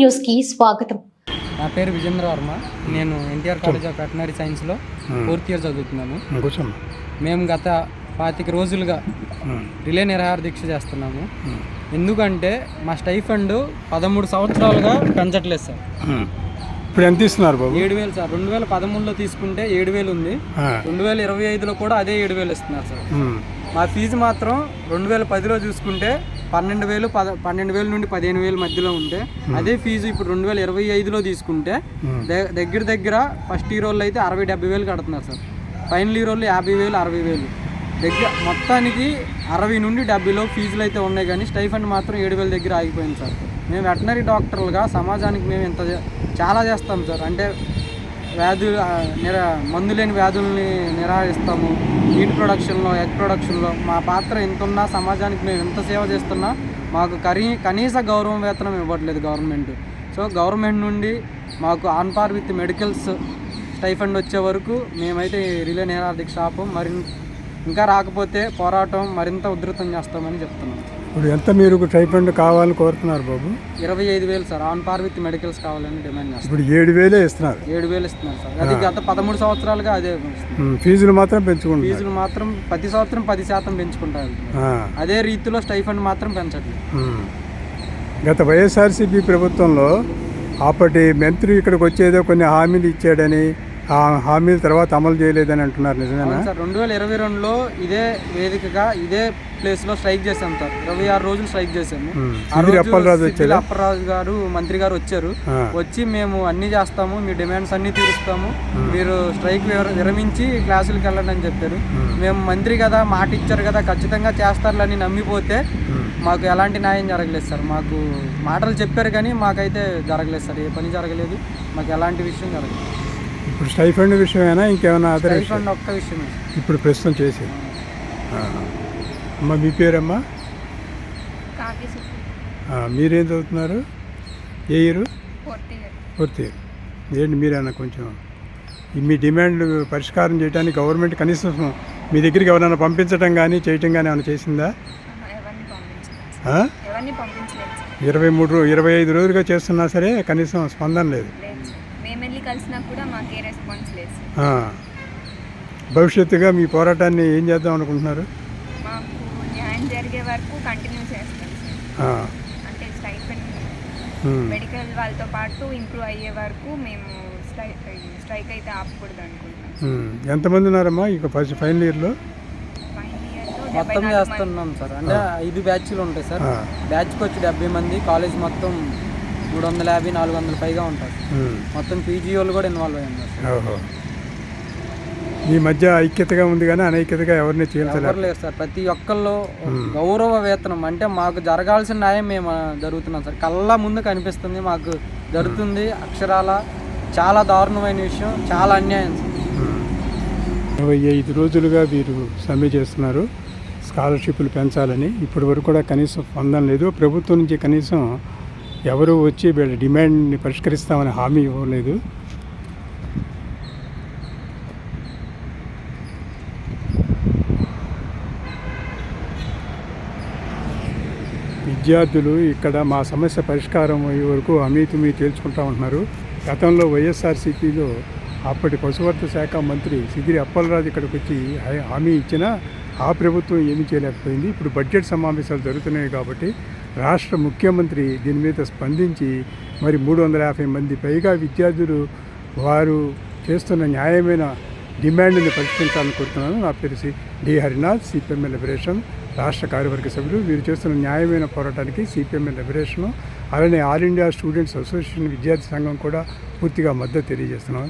న్యూస్కి స్వాగతం. నా పేరు విజేంద్ర వర్మ. నేను ఎన్టీఆర్ కాలేజ్ ఆఫ్ వెటనరీ సైన్స్లో ఫోర్త్ ఇయర్ చదువుతున్నాను. మేము గత పాతిక రోజులుగా రిలే నిరాహార దీక్ష చేస్తున్నాము. ఎందుకంటే మా స్టైఫండ్ పదమూడు సంవత్సరాలుగా పెంచట్లేదు సార్. ఇప్పుడు ఎంత ఇస్తున్నారు బాబు? ఏడు వేలు సార్. రెండు వేల పదమూడులో తీసుకుంటే ఏడు వేలు ఉంది. రెండు వేల ఇరవై ఐదులో కూడా అదే ఏడు వేలు ఇస్తున్నారు సార్. మా ఫీజు మాత్రం రెండు వేల పదిలో చూసుకుంటే పన్నెండు వేలు పద పన్నెండు వేల నుండి పదిహేను వేల మధ్యలో ఉంటే అదే ఫీజు ఇప్పుడు రెండు వేల ఇరవై ఐదులో తీసుకుంటే దగ్గర దగ్గర ఫస్ట్ ఇయర్ వాళ్ళు అయితే అరవై డెబ్బై వేలు కడుతున్నారు సార్. ఫైనల్ ఇయర్ వాళ్ళు యాభై వేలు అరవై వేలు. దగ్గర మొత్తానికి అరవై నుండి డెబ్బైలో ఫీజులు అయితే ఉన్నాయి కానీ స్టైఫండ్ మాత్రం ఏడు వేల దగ్గర ఆగిపోయింది సార్. మేము వెటనరీ డాక్టర్లుగా సమాజానికి మేము ఇంత చాలా చేస్తాం సార్. అంటే వ్యాధులు నిరా మందు లేని వ్యాధుల్ని నిరాకరిస్తాము మీట్ ప్రొడక్షన్లో ఎగ్ ప్రొడక్షన్లో. మా పాత్ర ఎంత ఉన్నా సమాజానికి మేము ఎంత సేవ చేస్తున్నా మాకు కరీ కనీస గౌరవ వేతనం ఇవ్వట్లేదు గవర్నమెంట్. సో గవర్నమెంట్ నుండి మాకు on par with medicals stipend వచ్చే వరకు మేమైతే రిలే నిరార్థిక షాపు మరి ఇంకా రాకపోతే పోరాటం మరింత ఉధృతం చేస్తామని చెప్తున్నాం. ఇప్పుడు ఎంత మీరు టైఫండ్ కావాలని కోరుతున్నారు బాబు? ఇరవై ఐదు వేలు sir. On par with medicals కావాలని డిమాండ్ ఇప్పుడు ఏడు వేలే ఇస్తున్నారు. ఏడు వేలు ఇస్తున్నారు సార్. అది గత పదమూడు సంవత్సరాలుగా అదే ఫీజులు మాత్రం పెంచుకుంటున్నారు. ఫీజులు మాత్రం ప్రతి సంవత్సరం పది శాతం పెంచుకుంటా వెళ్తున్నారు. ఆ, అదే రీతిలో స్టైఫండ్ మాత్రం పెంచట్లేదు. గత వైఎస్ఆర్సీపీ ప్రభుత్వంలో అప్పటి మంత్రి ఇక్కడికి వచ్చేదో కొన్ని హామీలు ఇచ్చాడని ఆ హామీల తర్వాత అమలు చేయలేదని అంటున్నారు నిజమేనా? సార్. రెండు వేల ఇరవై రెండులో ఇదే వేదికగా ఇదే ప్లేస్లో స్ట్రైక్ చేశాం సార్. ఇరవై ఆరు రోజులు స్ట్రైక్ చేశాము. అప్పలరాజు గారు మంత్రి గారు వచ్చారు. వచ్చి మేము అన్ని చేస్తాము మీ డిమాండ్స్ అన్ని తీరుస్తాము. మీరు స్ట్రైక్ విర- విరమించి క్లాసులకు వెళ్ళండి అని చెప్పారు. మేము. మంత్రి కదా మాట ఇచ్చారు కదా ఖచ్చితంగా చేస్తారులని నమ్మిపోతే. మాకు ఎలాంటి న్యాయం జరగలేదు సార్. మాకు మాటలు చెప్పారు కానీ మాకైతే జరగలేదు సార్. ఏ పని జరగలేదు. మాకు ఎలాంటి విషయం జరగలేదు. ఇప్పుడు స్టైఫండ్ విషయమైనా? ఇంకేమైనా అదర్ విషయం? స్టైఫండ్ ఒక్క విషయమే ఇప్పుడు ప్రస్తుతం చేసి అమ్మ మీ పేరమ్మా? మీరేం చదువుతున్నారు? ఏ ఇయర్? ఫోర్త్ ఇయర్ పూర్తి ఏంటి మీరన్నా కొంచెం? మీ డిమాండ్ పరిష్కారం చేయడానికి గవర్నమెంట్ కనీసం మీ దగ్గరికి ఎవరైనా పంపించడం కానీ చేయటం కానీ ఏమైనా చేసిందా? ఇరవై మూడు ఇరవై ఐదు రోజులుగా చేస్తున్నా సరే కనీసం స్పందన లేదు. భవిష్యత్తుగా మీ పోరాటాన్ని ఏం చేద్దాం అనుకుంటున్నారు? జరిగే వరకు కంటిన్యూ చేస్తాం సార్ ఆ. అంటే స్టైఫెండ్ ఉమ్. మెడికల్ వాళ్ళతో పాటు ఇంప్రూవ్ అయ్యే వరకు మేము స్ట్రై స్ట్రైక్ అయితే ఆపకూడదు అనుకుంటున్నాం. ఎంతమంది ఉన్నారమ్మా ఇక ఫస్ట్ ఫైనల్ ఇయర్లో మొత్తం చేస్తున్నాం సార్ అంటే ఐదు బ్యాచ్లు ఉంటాయి సార్. బ్యాచ్కి వచ్చి డెబ్బై మంది కాలేజ్ మొత్తం మూడు వందల యాభై నాలుగు వందల పైగా ఉంటారు. మొత్తం పీజీ వాళ్ళు కూడా ఇన్వాల్వ్ అయ్యి ఉన్నారు మీ మధ్య ఐక్యతగా ఉంది కానీ అనైక్యతగా ఎవరిని లేరు సార్. ప్రతి ఒక్కళ్ళు గౌరవ వేతనం. అంటే మాకు జరగాల్సిన న్యాయం మేము జరుగుతున్నాం సార్. కళ్ళ ముందు కనిపిస్తుంది మాకు జరుగుతుంది అక్షరాల. చాలా దారుణమైన విషయం చాలా అన్యాయం సార్. ఇరవై ఐదు రోజులుగా వీరు సమ్మె చేస్తున్నారు. స్కాలర్షిప్లు పెంచాలని. ఇప్పటి వరకు కూడా కనీసం పొందడం లేదు. ప్రభుత్వం నుంచి కనీసం ఎవరు వచ్చి వీళ్ళ డిమాండ్ని పరిష్కరిస్తామని హామీ ఇవ్వలేదు. విద్యార్థులు ఇక్కడ మా సమస్య పరిష్కారం అయ్యే వరకు అమీతుమీ తేల్చుకుంటా ఉంటున్నారు. గతంలో వైఎస్ఆర్సీపీలో అప్పటి పశువర్ధ శాఖ మంత్రి సిగిరి అప్పలరాజు ఇక్కడికి వచ్చి హామీ ఇచ్చినా ఆ ప్రభుత్వం ఏమీ చేయలేకపోయింది. ఇప్పుడు బడ్జెట్ సమావేశాలు జరుగుతున్నాయి కాబట్టి రాష్ట్ర ముఖ్యమంత్రి దీని మీద స్పందించి మరి మూడు వందల యాభై మంది పైగా విద్యార్థులు వారు చేస్తున్న న్యాయమైన డిమాండ్ని పరిష్కరించాలని కోరుతున్నాను. నా పేరు C D Harinath CPM liberation రాష్ట్ర కార్యవర్గ సభ్యులు. వీరు చేస్తున్న న్యాయమైన పోరాటానికి సిపిఎంఎల్ లిబరేషను అలానే ఆల్ ఇండియా స్టూడెంట్స్ అసోసియేషన్ విద్యార్థి సంఘం కూడా పూర్తిగా మద్దతు తెలియజేస్తున్నాం.